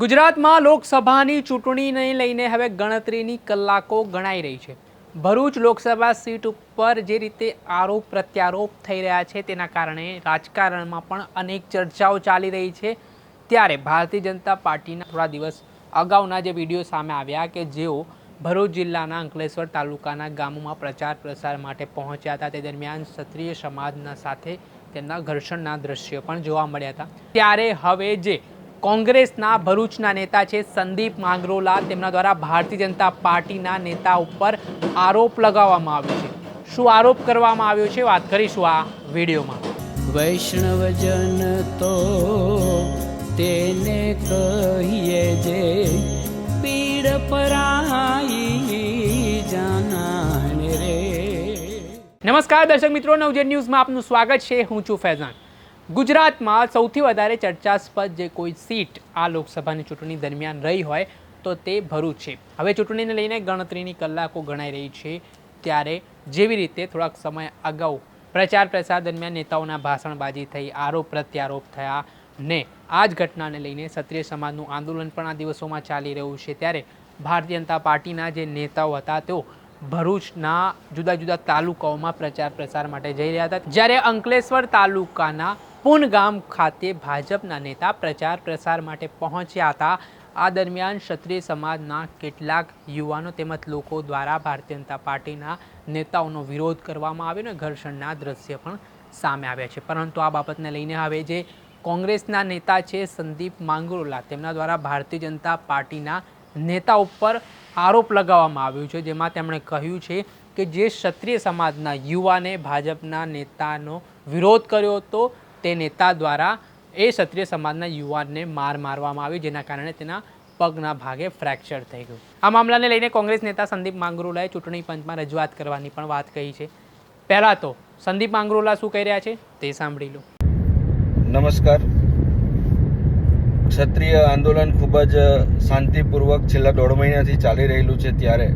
ગુજરાતમાં લોકસભાની ચૂંટણીને લઈને હવે ગણતરીની કલાકો ગણાઈ રહી છે. ભરૂચ લોકસભા સીટ ઉપર જે રીતે આરોપ પ્રત્યારોપ થઈ રહ્યા છે તેના કારણે રાજકારણમાં પણ અનેક ચર્ચાઓ ચાલી રહી છે. ત્યારે ભારતીય જનતા પાર્ટીના થોડા દિવસ અગાઉના જે વીડિયો સામે આવ્યા કે જેઓ ભરૂચ જિલ્લાના અંકલેશ્વર તાલુકાના ગામોમાં પ્રચાર પ્રસાર માટે પહોંચ્યા હતા, તે દરમિયાન ક્ષત્રિય સમાજના સાથે તેમના ઘર્ષણના દ્રશ્યો પણ જોવા મળ્યા હતા. ત્યારે હવે જે કોંગ્રેસના ભરૂચના નેતા છે સંદીપ માંગરોલા. તેમના દ્વારા ભારતીય જનતા પાર્ટીના નેતા ઉપર આરોપ લગાવવામાં આવ્યો છે. શું આરોપ કરવામાં આવ્યો છે? વાત કરીશું આ વિડીયોમાં. વૈષ્ણવજન તો તેને કહીએ જે પીડ પરાઈ જાનાને રે. નમસ્કાર દર્શક મિત્રો નવજન ન્યૂઝમાં આપનું સ્વાગત છે. હું છું ફૈઝાન. ગુજરાતમાં સૌથી વધારે ચર્ચાસ્પદ જે કોઈ સીટ આ લોકસભાની ચૂંટણી દરમિયાન રહી હોય તો તે ભરૂચ છે. હવે ચૂંટણીને લઈને ગણતરીની કલાકો ગણાઈ રહી છે ત્યારે જેવી રીતે થોડાક સમય અગાઉ પ્રચાર પ્રસાર દરમિયાન નેતાઓના ભાષણબાજી થઈ, આરોપ પ્રત્યારોપ થયા ને આ જ ઘટનાને લઈને ક્ષત્રિય સમાજનું આંદોલન પણ આ દિવસોમાં ચાલી રહ્યું છે. ત્યારે ભારતીય જનતા પાર્ટીના જે નેતાઓ હતા તેઓ ભરૂચના જુદા જુદા તાલુકાઓમાં પ્રચાર પ્રસાર માટે જઈ રહ્યા હતા. જ્યારે અંકલેશ્વર તાલુકાના પુન ગામ ખાતે ભાજપના નેતા પ્રચાર પ્રસાર માટે પહોંચ્યા હતા. આ દરમિયાન ક્ષત્રિય સમાજના કેટલાક યુવાનો તેમજ લોકો દ્વારા ભારતીય જનતા પાર્ટીના નેતાઓનો વિરોધ કરવામાં આવ્યો અને ઘર્ષણના દ્રશ્ય પણ સામે આવ્યા છે. પરંતુ આ બાબતને લઈને હવે જે કોંગ્રેસના નેતા છે સંદીપ માંગરોલા, તેમના દ્વારા ભારતીય જનતા પાર્ટીના નેતા ઉપર આરોપ લગાવવામાં આવ્યો છે, જેમાં તેમણે કહ્યું છે કે જે ક્ષત્રિય સમાજના યુવાને ભાજપના નેતાનો વિરોધ કર્યો હતો તે નેતા દ્વારા એ ક્ષત્રિય સમાજના યુવાનને માર મારવામાં આવ્યો જેના કારણે તેના પગના ભાગે ફ્રેક્ચર થઈ ગયું. આ મામલાને લઈને કોંગ્રેસ નેતા સંદીપ માંગરોલાએ ચૂંટણી પંચમાં રજૂઆત કરવાની પણ વાત કહી છે. પહેલાં તો, સંદીપ માંગરોલા શું કહી રહ્યા છે? તે સાંભળી લો. નમસ્કાર. ક્ષત્રિય આંદોલન ખૂબ જ શાંતિપૂર્વક છેલ્લા દોઢ મહિનાથી ચાલી રહેલું છે ત્યારે.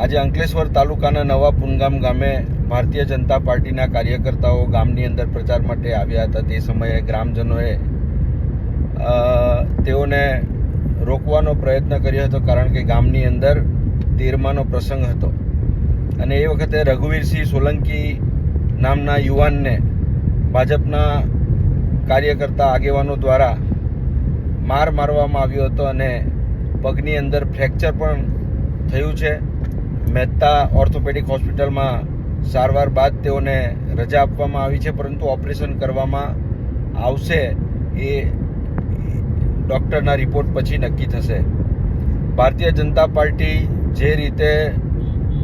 આજે અંકલેશ્વર તાલુકાના નવા પુનગામ ગામે ભારતીય જનતા પાર્ટીના કાર્યકર્તાઓ ગામની અંદર પ્રચાર માટે આવ્યા હતા. તે સમયે ગ્રામજનોએ તેઓને રોકવાનો પ્રયત્ન કર્યો હતો કારણ કે ગામની અંદર તેરમાનો પ્રસંગ હતો. અને એ વખતે રઘુવીરસિંહ સોલંકી નામના યુવાનને ભાજપના કાર્યકર્તા આગેવાનો દ્વારા માર મારવામાં આવ્યો હતો અને પગની અંદર ફ્રેક્ચર પણ થયું છે. મહેતા ઓર્થોપેડિક હોસ્પિટલમાં સારવાર બાદ તેઓને રજા આપવામાં આવી છે, પરંતુ ઓપરેશન કરવામાં આવશે એ ડૉક્ટરના રિપોર્ટ પછી નક્કી થશે. ભારતીય જનતા પાર્ટી જે રીતે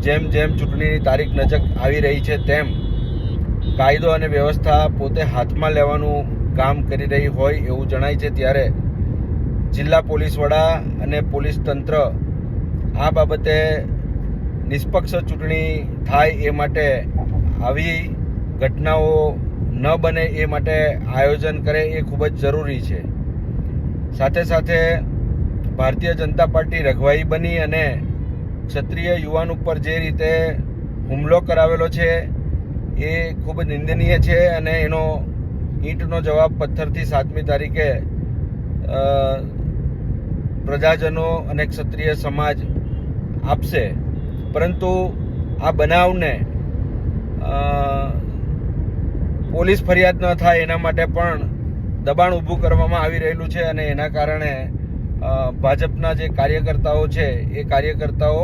જેમ જેમ ચૂંટણીની તારીખ નજક આવી રહી છે, તેમ કાયદો અને વ્યવસ્થા પોતે હાથમાં લેવાનું કામ કરી રહી હોય એવું જણાય છે, ત્યારે જિલ્લા પોલીસ વડા અને પોલીસ તંત્ર આ બાબતે નિષ્પક્ષ ચૂંટણી થાય એ માટે આવી ઘટનાઓ ન બને એ માટે આયોજન કરે એ ખૂબ જ જરૂરી છે. સાથે સાથે ભારતીય જનતા પાર્ટી રઘવાઈ બની અને ક્ષત્રિય યુવાન ઉપર જે રીતે હુમલો કરાવેલો છે એ ખૂબ નિંદનીય છે અને એનો ઈંટનો જવાબ પથ્થરથી સાતમી તારીખે પ્રજાજનો અને ક્ષત્રિય સમાજ આપશે. પરંતુ આ બનાવને પોલીસ ફરિયાદ ન થાય એના માટે પણ દબાણ ઊભું કરવામાં આવી રહેલું છે અને એના કારણે ભાજપના જે કાર્યકર્તાઓ છે, એ કાર્યકર્તાઓ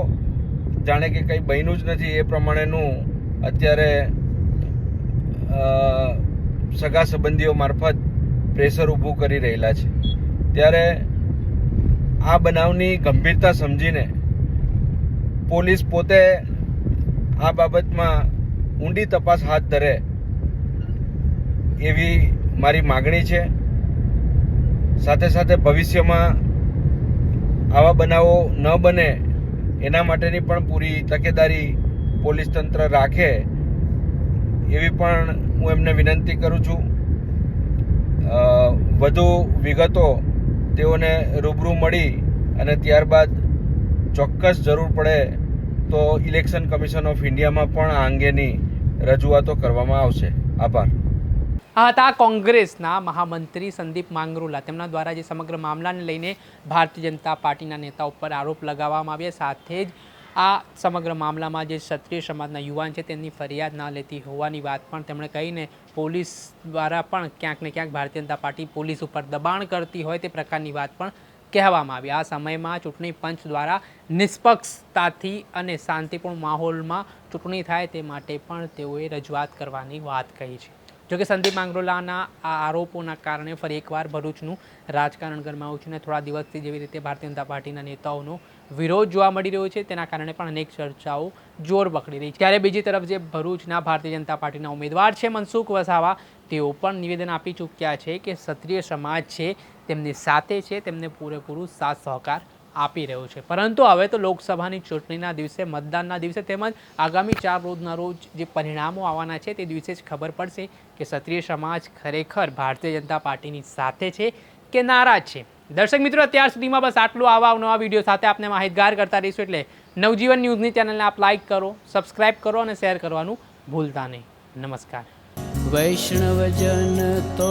જાણે કે કંઈ બન્યું જ નથી એ પ્રમાણેનું અત્યારે સગા સંબંધીઓ મારફત પ્રેશર ઊભું કરી રહેલા છે. ત્યારે આ બનાવની ગંભીરતા સમજીને પોલીસ પોતે આ બાબતમાં ઊંડી તપાસ હાથ ધરે એવી મારી માગણી છે. સાથે સાથે ભવિષ્યમાં આવા બનાવો ન બને એના માટેની પણ પૂરી તકેદારી પોલીસ તંત્ર રાખે એવી પણ હું એમને વિનંતી કરું છું. વધુ વિગતો તેઓને રૂબરૂ મળી અને ત્યારબાદ ચોક્કસ જરૂર પડે તો ઇલેક્શન કમિશન ઓફ ઇન્ડિયામાં પણ આ અંગેની રજૂઆતો કરવામાં આવશે. આભાર. આ હતા કોંગ્રેસના મહામંત્રી સંદીપ માંગરોલા, તેમના દ્વારા જે સમગ્ર મામલાને લઈને ભારતીય જનતા પાર્ટીના નેતા ઉપર આરોપ લગાવવામાં આવ્યા. સાથે જ આ સમગ્ર મામલામાં જે ક્ષત્રિય સમાજના યુવાન છે, તેમની ફરિયાદ ના લેતી હોવાની વાત પણ તેમણે કહીને પોલીસ દ્વારા પણ ક્યાંક ને ક્યાંક ભારતીય જનતા પાર્ટી પોલીસ ઉપર દબાણ કરતી હોય તે પ્રકારની વાત પણ કહેવામાં આવી. આ સમયમાં ચૂંટણી પંચ દ્વારા નિષ્પક્ષતાથી અને શાંતિપૂર્ણ માહોલમાં ચૂંટણી થાય તે માટે પણ તેઓએ રજૂઆત કરવાની વાત કહી છે. જોકે સંદીપ માંગરોલાના આ આરોપોના કારણે ફરી એકવાર ભરૂચનું રાજકારણ ગરમાયું છે અને થોડા દિવસથી જેવી રીતે ભારતીય જનતા પાર્ટીના નેતાઓનો વિરોધ જોવા મળી રહ્યો છે, તેના કારણે પણ અનેક ચર્ચાઓ જોર પકડી રહી છે. ત્યારે બીજી તરફ જે ભરૂચના ભારતીય જનતા પાર્ટીના ઉમેદવાર છે મનસુખ વસાવા, તેઓ પણ નિવેદન આપી ચૂક્યા છે કે ક્ષત્રિય સમાજ છે તેમની સાથે છે, તેમને પૂરેપૂરું સાથ સહકાર આપી રહ્યો છે. પરંતુ હવે તો લોકસભાની ચૂંટણીના દિવસે, મતદાનના દિવસે તેમજ આગામી ચાર રોજના રોજ જે પરિણામો આવવાના છે, તે દિવસે જ ખબર પડશે કે ક્ષત્રિય સમાજ ખરેખર ભારતીય જનતા પાર્ટીની સાથે છે કે નારાજ છે. દર્શક મિત્રો, અત્યાર સુધીમાં બસ આટલું. આવા નવા વીડિયો સાથે આપને માહિતગાર કરતા રહીશું એટલે નવજીવન ન્યૂઝની ચેનલને આપ લાઈક કરો, સબસ્ક્રાઇબ કરો અને શેર કરવાનું ભૂલતા નહીં. નમસ્કાર. વૈષ્ણવજન તો